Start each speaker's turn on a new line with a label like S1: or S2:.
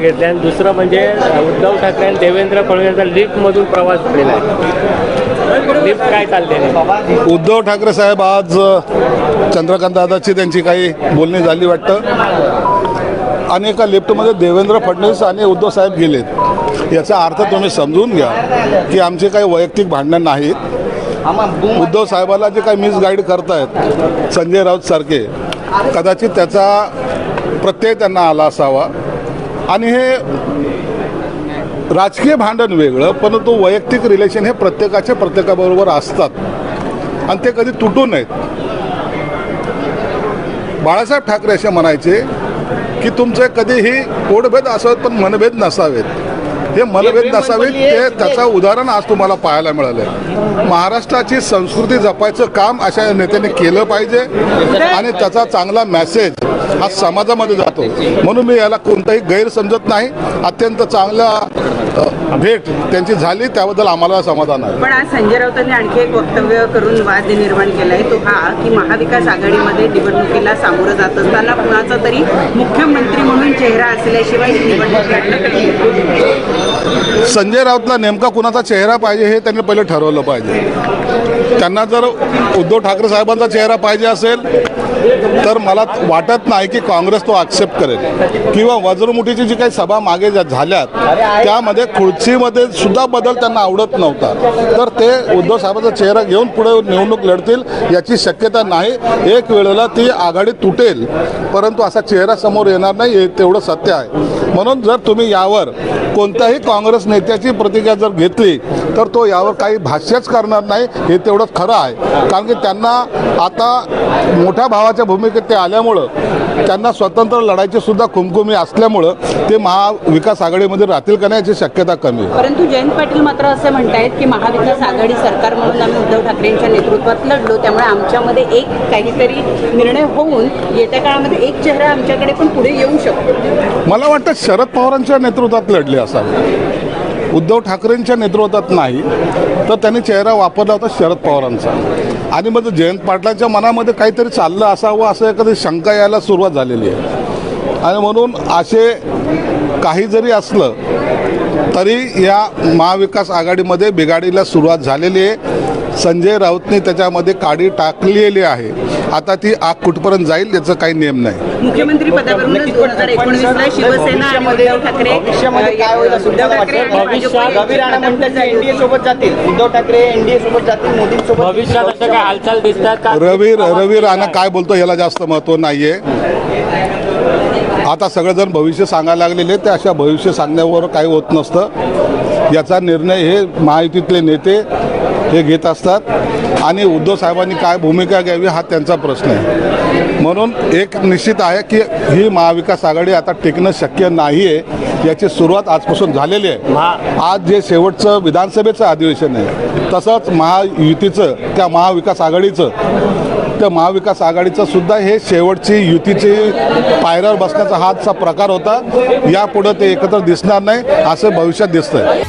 S1: जाहीर घेतले आणि दुसरं म्हणजे उद्धव ठाकरे आणि देवेंद्र फडणवीस लिफ्टमधून प्रवास झालेला आहे. लिफ्ट काय चालते
S2: उद्धव ठाकरे साहेब आज चंद्रकांत दादाची त्यांची काही बोलणी झाली वाटतं. आणि एका लिफ्टमध्ये देवेंद्र फडणवीस आणि उद्धव साहेब गेलेत. याचा अर्थ तुम्ही समजून घ्या की आमचे काही वैयक्तिक भांडणं नाहीत. उद्धव साहेबाला जे काही मिसगाईड करतायत संजय राऊत सारखे कदाचित त्याचा प्रत्यय त्यांना आला असावा. आणि हे राजकीय भांडण वेगळं परंतु वैयक्तिक रिलेशन हे प्रत्येकाचे प्रत्येकाबरोबर असतात. आणि ते कधी तुटू नयेत. बाळासाहेब ठाकरे असे म्हणायचे की तुमचे कधीही पोटभेद असावेत पण मनभेद नसावेत. हे मनभेद नसावेत ते त्याचं उदाहरण आज तुम्हाला पाहायला मिळालं महाराष्ट्राची संस्कृती जपायचं काम अशा नेत्याने केलं पाहिजे आणि त्याचा चांगला मेसेज हा समाजामध्ये जातो. म्हणून मी याला कोणताही गैर समजत नाही. अत्यंत चांगला भेट त्यांची झाली. त्याबद्दल आम्हाला समाधान आहे.
S3: पण आज संजय राऊतांनी आणखी एक वक्तव्य करून वाद निर्माण केलाय. तो हा की महाविकास आघाडीमध्ये निवडणुकीला सामोरं जात असताना कुणाचा तरी मुख्यमंत्री म्हणून चेहरा असल्याशिवाय निवडणूक आहे.
S2: संजय राऊतला नेमका कुणाचा चेहरा पाहिजे हे त्यांनी पहिले ठरवलं पाहिजे. त्यांना जर उद्धव ठाकरे साहेबांचा चेहरा पाहिजे असेल तर मला वाटत नाही की काँग्रेस तो ॲक्सेप्ट करेल. किंवा वज्रमुठीची जी काही सभा मागे झाल्यात त्यामध्ये खुर्चीमध्ये सुद्धा बदल त्यांना आवडत नव्हता. तर ते उद्धव साहेबांचा चेहरा घेऊन पुढे निवडणूक लढतील याची शक्यता नाही. एक वेळेला ती आघाडी तुटेल परंतु असा चेहरा समोर येणार नाही हे तेवढं सत्य आहे. म्हणून जर तुम्ही यावर कोणत्याही काँग्रेस नेत्याची प्रतिक्रिया जर घेतली तर तो यावर काही भाष्यच करणार नाही हे तेवढंच खरं आहे. कारण की त्यांना आता मोठ्या भावाच्या भूमिकेत ते आल्यामुळं त्यांना स्वतंत्र लढायची सुद्धा खुमखुमी असल्यामुळं ते महाविकास आघाडीमध्ये राहतील का नाही याची शक्यता कमी आहे.
S3: परंतु जयंत पाटील मात्र असं म्हणतायत की महाविकास आघाडी सरकार म्हणून आम्ही उद्धव ठाकरेंच्या नेतृत्वात लढलो त्यामुळे आमच्यामध्ये एक काहीतरी निर्णय होऊन येत्या काळामध्ये एक चेहरा आमच्याकडे पण पुढे येऊ शकतो.
S2: मला वाटतं शरद पवारांच्या नेतृत्वात लढले असावे. उद्धव ठाकरेंच्या नेतृत्वात नाही तर त्यांनी चेहरा वापरला होता शरद पवारांचा. आणि मग जयंत पाटलांच्या मनामध्ये काहीतरी चाललं असावं असं एखादी शंका यायला सुरुवात झालेली आहे. आणि म्हणून असे काही जरी असलं तरी या महाविकास आघाडीमध्ये बिघाडीला सुरुवात झालेली आहे. संजय राऊतने त्याच्यामध्ये काडी टाकलेली आहे. आता ती आग कुठपर्यंत जाईल याचं काही नियम नाही.
S3: मुख्यमंत्री पदावरूनच दोन हजार एकोणवीसला शिवसेना आणि उद्धव ठाकरे
S4: भविष्यामध्ये काय होईल असं
S3: उद्धव ठाकरे आणि
S1: भविष्यात
S3: भाजप
S4: रवी राणा म्हणतात की एनडीए सोबत जातील. उद्धव ठाकरे एनडीए सोबत जातील. मोदींसोबत
S1: भविष्यात अशा काय हालचाल दिसतात का?
S2: रवी रवी राणा काय बोलतो याला जास्त महत्त्व नाही आहे आता सगळेजण भविष्य सांगायला लागलेले ते अशा भविष्य सांगण्यावर काही होत नसतं. याचा निर्णय हे महायुतीतले नेते हे घेत असतात. आणि उद्धव साहेबांनी काय भूमिका घ्यावी हा त्यांचा प्रश्न आहे. म्हणून एक निश्चित आहे की ही महाविकास आघाडी आता टिकणं शक्य नाही आहे याची सुरुवात आजपासून झालेली आहे. आज जे शेवटचं विधानसभेचं अधिवेशन आहे तसंच महायुतीचं त्या महाविकास आघाडीचं त्या महाविकास आघाडीचं सुद्धा हे शेवटची युतीची पायऱ्यावर बसण्याचा हाचा प्रकार होता. यापुढं ते एकत्र दिसणार नाही असं भविष्यात दिसतंय.